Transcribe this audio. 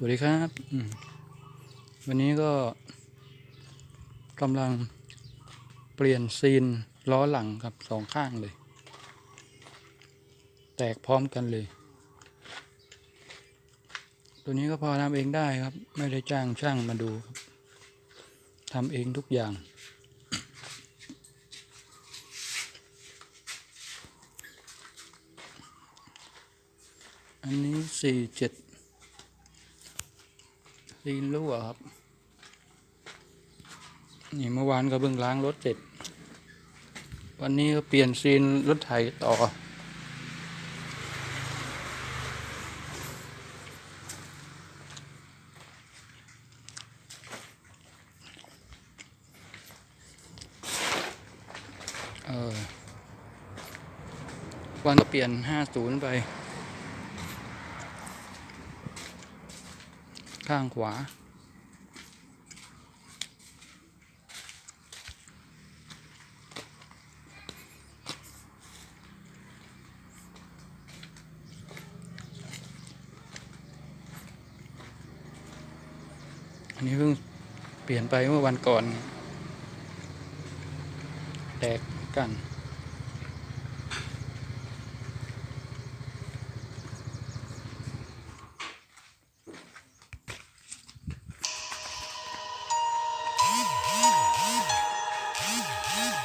สวัสดีครับวันนี้ก็กำลังเปลี่ยนซีนล้อหลังครับสองข้างเลย แตกพร้อมกันเลย ตัวนี้ก็พอทำเองได้ครับ ไม่ได้จ้างช่างมาดูครับทำเองทุกอย่าง อันนี้สี่เจ็ด ซีนรั่วครับ นี่เมื่อวานก็เพิ่งล้างรถเสร็จ วันนี้ก็เปลี่ยนซีนรถไถต่อ เออวันก็เปลี่ยนห้าศูนย์ไป ข้างขวา อันนี้เพิ่งเปลี่ยนไปเมื่อวันก่อน แตกกัน